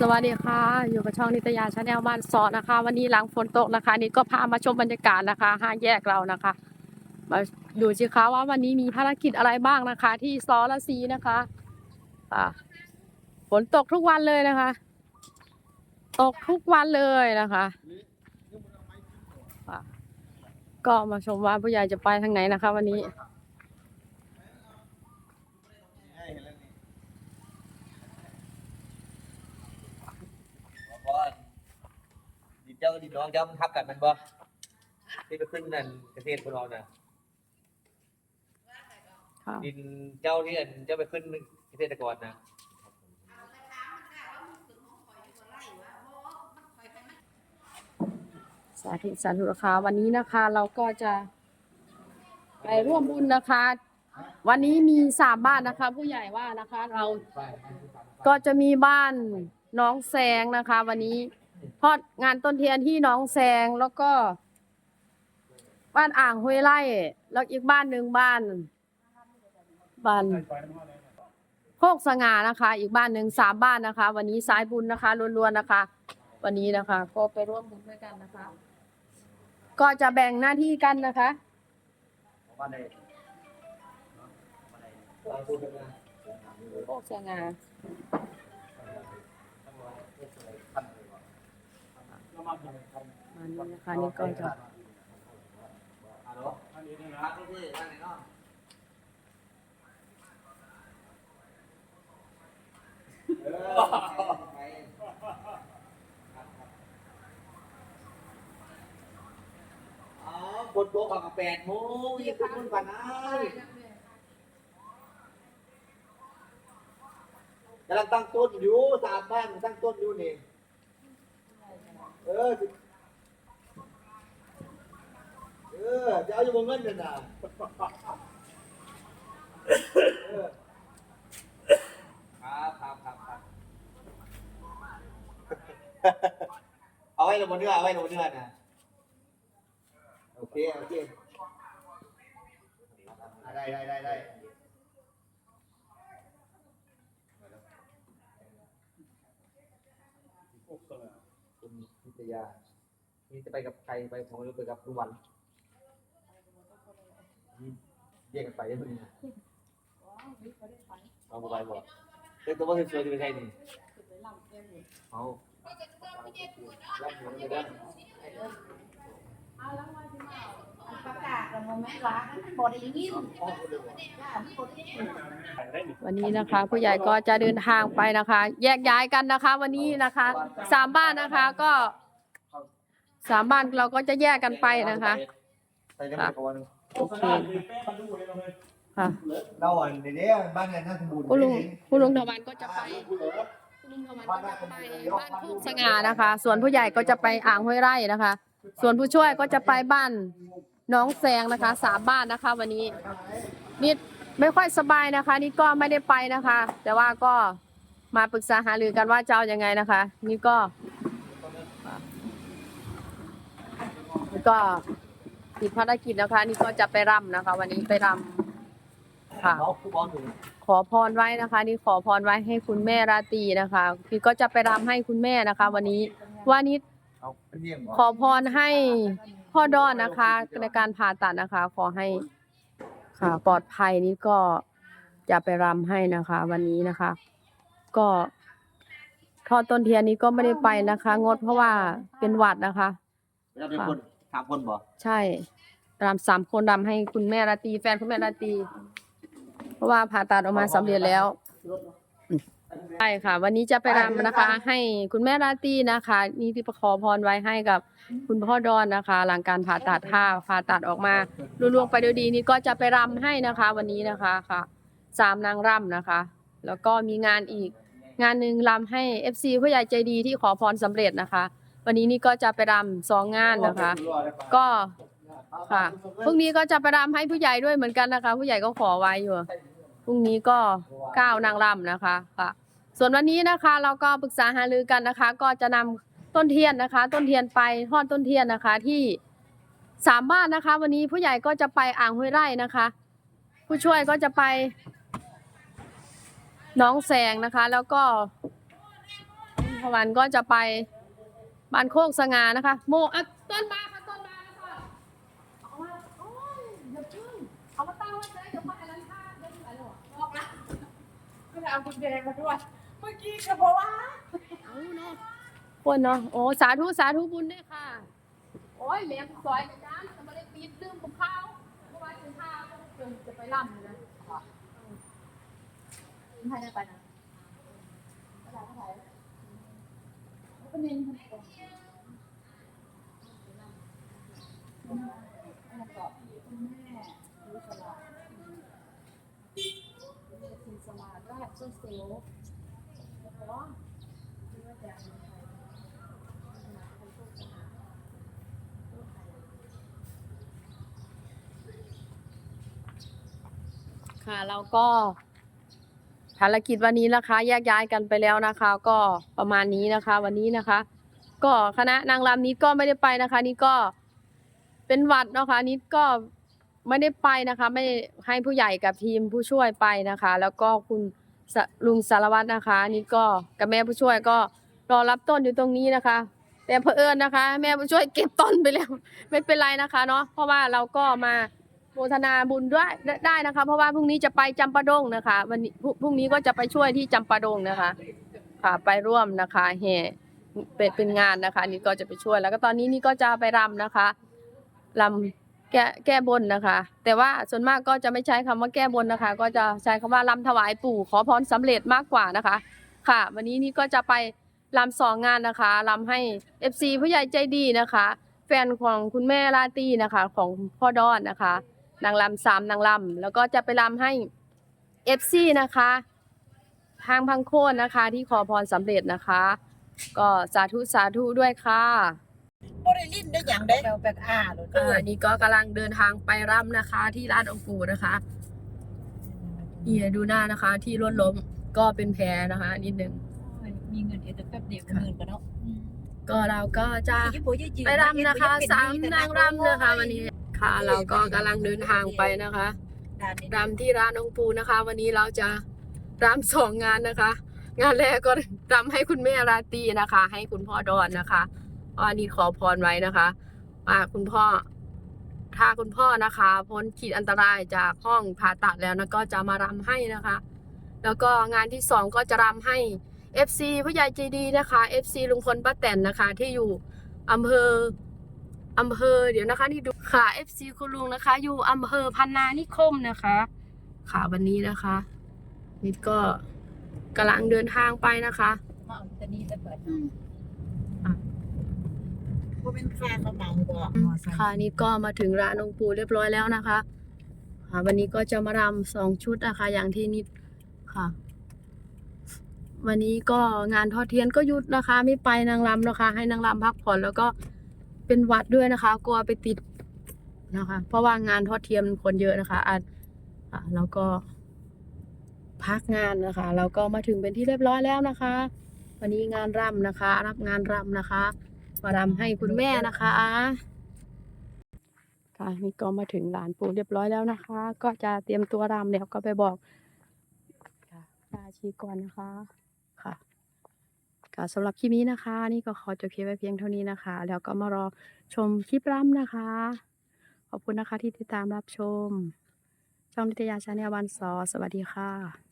สวัสดีค่ะ อยู่กับช่องนิตยาชาแนลบ้านซอนะคะ วันนี้หลังฝนตกนะคะ นี่ก็พามาชมบรรยากาศนะคะห้าแยกเรานะคะ มาดูสิคะว่าวันนี้มีภารกิจอะไรบ้างนะคะ ที่ซอละซีนะคะอ่าฝนตกทุกวันเลยนะคะ ตกทุกวันเลยนะคะอ่าก็มาชมว่าผู้ใหญ่จะไปทางไหนนะคะ วันนี้ เพราะว่าดินเจ้ากับดินน้องเจ้ามันทับกันแมันบ่ที่ไปขึ้นนั่นเกษตรของเราน่ะค่ะ ดินเจ้าที่อันเจ้าไปขึ้นเกษตรกรนะสาธุสาธุนะคะวันนี้นะคะเราก็จะไปร่วมบุญนะคะ วันนี้มีสามบ้านนะคะ ผู้ใหญ่ว่านะคะ เราก็จะมีบ้านน้องแซงนะคะ วันนี้ ทอดงานต้นเทียนที่น้องแซงแล้วก็ บ้านอ่างห้วยไร่ แล้วอีกบ้านหนึ่งบ้าน บ้านโคกสง่านะคะ อีกบ้านหนึ่งสามบ้านนะคะ วันนี้สายบุญนะคะล้วนๆนะคะ วันนี้นะคะ ก็ไปร่วมบุญด้วยกันนะคะ ก็จะแบ่งหน้าที่กันนะคะโคกสง่า มันนะคะนี่ก็จะคนั่นไหนเนาะเออไปอ๋อบนโตกับแปดโมงยี่สิบคนกันนกำลังตั้งต้นอยู่สามบ้านตั้งต้นอยู่นี่ เออ เออจะเอาอยู่บนเงินเนี่ยนะเออครับครับครับครับเอาไว้ลงบนเนื้อเอาไว้ลงบนเนื้อนะโอเคโอเคได้ได้ได้ได้ คุณพิทยานี่จะไปกับใครไปผมไม่รู้ไปกับลุงวันเรียกกันไปได้ไหมเนี่ยเอาไปบอกเด็กตัวว่าสวยๆจะเป็นใครนี่เอารับเงินไม่ได้ประกาศกับโมเมนต์รักมันบอได้ยินพ่อคนเดียวจ้ามันบอได้ยินวันนี้นะคะผู้ใหญ่ก็จะเดินทางไปนะคะ แยกย้ายกันนะคะ วันนี้นะคะสามบ้านนะคะก็สามบ้านเราก็จะแยกกันไปนะคะไปกันไปก่อนโอเคค่ะเราอะเดี๋ยวบ้านเนี่ยน่าสมบูรณ์คุณลุงคุณลุงตะวันก็จะไปคุณลุงตะวันก็จะไปบ้านโคกสง่านะคะ ส่วนผู้ใหญ่ก็จะไปอ่างห้วยไร่นะคะ ส่วนผู้ช่วยก็จะไปบ้าน น้องแซงนะคะสามบ้านนะคะ วันนี้นิดไม่ค่อยสบายนะคะ นี่ก็ไม่ได้ไปนะคะ แต่ว่าก็มาปรึกษาหารือกันว่าจะเอายังไงนะคะ นี่ก็นี่ก็ติดภารกิจนะคะ นี่ก็จะไปรำนะคะ วันนี้ไปรำค่ะเอาคู่บอลอยู่ขอพรไว้นะคะ นี่ขอพรไว้ให้คุณแม่ราตรีนะคะพี่ก็จะไปรำให้คุณแม่นะคะ วันนี้ว่านิดเอาเป็นเยี่ยมเหรอขอพรให้ พ่อดอนนะคะ ในการผ่าตัดนะคะ ขอให้ค่ะปลอดภัยนี่ก็จะไปรำให้นะคะ วันนี้นะคะ ก็ทอดต้นเทียนนี้ก็ไม่ได้ไปนะคะ งดเพราะว่าเป็นหวัดนะคะเราเป็นคนสามคนบ่ใช่รำสามคนรำให้คุณแม่ราตรีแฟนคุณแม่ราตรีเพราะว่าผ่าตัดออกมาสำเร็จแล้ว ใช่ค่ะ วันนี้จะไปรำนะคะ ให้คุณแม่ราตรีนะคะ นี่ที่ประคอพรไว้ให้กับคุณพ่อดอนนะคะ หลังการผ่าตัดถ้าผ่าตัดออกมาลุล่วงไปด้วยดีนี่ก็จะไปรำให้นะคะ วันนี้นะคะค่ะสามนางรำนะคะ แล้วก็มีงานอีกงานหนึ่งรำให้ FC ผู้ใหญ่ใจดีที่ขอพรสำเร็จนะคะ วันนี้นี่ก็จะไปรำสองงานนะคะ ก็ค่ะพรุ่งนี้ก็จะไปรำให้ผู้ใหญ่ด้วยเหมือนกันนะคะ ผู้ใหญ่ก็ขอไว้อยู่ พรุ่งนี้ก็เก้านางรำนะคะค่ะ ส่วนวันนี้นะคะเราก็ปรึกษาหารือกันนะคะ ก็จะนำต้นเทียนนะคะ ต้นเทียนไปทอดต้นเทียนนะคะที่สามบ้านนะคะ วันนี้ผู้ใหญ่ก็จะไปอ่างห้วยไร่นะคะ ผู้ช่วยก็จะไปน้องแสงนะคะ แล้วก็พพวันก็จะไปบ้านโคกสง่านะคะ โมอ่ต้นมาค่ะต้นมานะคะเอามาโอ้ยเดี๋ยวพึ่งเอามาตั้งไว้เลยเดี๋ยวมาอะไรท่าเดี๋ยวไปหรอกบอกละ ก็เลยเอากุญแจมาด้วย เมื่อกี้ก็บอกว่าเอาเนาะคนเนาะ โอ้ สาธุ สาธุบุญด้วยค่ะ โอ้ยแม่ผู้ซอยอาจารย์จะมาได้ปีดลืมของเขาเพราะว่าถึงข้าวต้องจะไปล่ำนะใครได้ไปนะก็มีคุณแม่รู้สลาคุณ สลาราชเซลล์เพราะที่ว่าจะค่ะเราก็ภารกิจวันนี้นะคะ แยกย้ายกันไปแล้วนะคะ ก็ประมาณนี้นะคะ วันนี้นะคะ ก็คณะนางรำนี้ก็ไม่ได้ไปนะคะ นี่ก็เป็นวัดนะคะนี่ก็ ไม่ได้ไปนะคะ ไม่ให้ผู้ใหญ่กับทีมผู้ช่วยไปนะคะ แล้วก็คุณลุงสารวัตรนะคะ นี่ก็กับแม่ผู้ช่วยก็รอรับต้นอยู่ตรงนี้นะคะ แต่เผอิญนะคะ แม่ผู้ช่วยเก็บต้นไปแล้วไม่เป็นไรนะคะเนาะเพราะว่าเราก็มาโมทนาบุญด้วยได้ได้นะคะ เพราะว่าพรุ่งนี้จะไปจำปาดงนะคะ วันนี้พรุ่งนี้ก็จะไปช่วยที่จำปาดงนะคะ ค่ะไปร่วมนะคะแห่เป็นเป็นงานนะคะ นี่ก็จะไปช่วยแล้วก็ตอนนี้นี่ก็จะไปรำนะคะรำแก้แก้บนนะคะ แต่ว่าส่วนมากก็จะไม่ใช้คำว่าแก้บนนะคะ ก็จะใช้คำว่ารำถวายปู่ขอพรสำเร็จมากกว่านะคะ ค่ะ วันนี้นี่ก็จะไปรำสองงานนะคะรำให้ FC ผู้ใหญ่ใจดีนะคะ แฟนของคุณแม่ลาตี้นะคะ ของพ่อดอนนะคะ นางรำสามนางรำแล้วก็จะไปรำให้ FC นะคะทางพังโคนนะคะ ที่ขอพรสำเร็จนะคะ ก็สาธุสาธุด้วยค่ะ บริลินได้อย่างได้แปลแปลอ่าหรืออ่านี่ก็กำลังเดินทางไปรำนะคะ ที่ร้านองค์ปู่นะคะนี่ดูหน้านะคะ ที่ล้นล้มก็เป็นแผลนะคะ นิดนึงมีเงินเอแต่แป๊บเดียวก็หมื่นกันเนาะก็เราก็จะยี่ปุยยืไปรำนะคะสามนางรำนะคะ วันนี้ค่ะ เราก็กำลังเดินทางไปนะคะรำที่ร้านองค์ปู่นะคะ วันนี้เราจะรำสองงานนะคะ งานแรกก็รำให้คุณแม่ราตรีนะคะ ให้คุณพ่อดอนนะคะ อันนี้ขอพรไว้นะคะว่าคุณพ่อ ถ้าคุณพ่อนะคะ พ้นขีดอันตรายจากห้องผ่าตัดแล้วนะก็จะมารำให้นะคะ แล้วก็งานที่สองก็จะรำให้ FC ผู้ใหญ่ใจดีนะคะ FC ลุงพลป้าแตนนะคะ ที่อยู่อำเภออำเภอเดี๋ยวนะคะนี่ดูค่ะ FC คุณลุงนะคะ อยู่อำเภอพันนานิคมนะคะ ค่ะวันนี้นะคะนิดก็กำลังเดินทางไปนะคะมาแต่นี่แต่เปิด ว่าเป็นแฟนเขาเมาบ่ค่ะนี่ก็มาถึงร้านองค์ปู่เรียบร้อยแล้วนะคะค่ะวันนี้ก็จะมารำสองชุดนะคะ อย่างที่นิดค่ะ วันนี้ก็งานทอดเทียนก็หยุดนะคะ ไม่ไปนางรำนะคะ ให้นางรำพักผ่อนแล้วก็เป็นหวัดด้วยนะคะ กลัวไปติดนะคะ เพราะว่างานทอดเทียนคนเยอะนะคะอะอะแล้วก็พักงานนะคะ แล้วก็มาถึงเป็นที่เรียบร้อยแล้วนะคะ วันนี้งานรำนะคะ รับงานรำนะคะ มารำให้คุณแม่นะคะ ค่ะนี่ก็มาถึงหลานปู่เรียบร้อยแล้วนะคะ ก็จะเตรียมตัวรำแล้วก็ไปบอกค่ะยาชีก่อนนะคะ ค่ะค่ะสำหรับคลิปนี้นะคะ นี่ก็ขอจบคลิปไว้เพียงเท่านี้นะคะ แล้วก็มารอชมคลิปรำนะคะ ขอบคุณนะคะที่ติดตามรับชมช่องนิตยาชาแนลวันซอสวัสดีค่ะ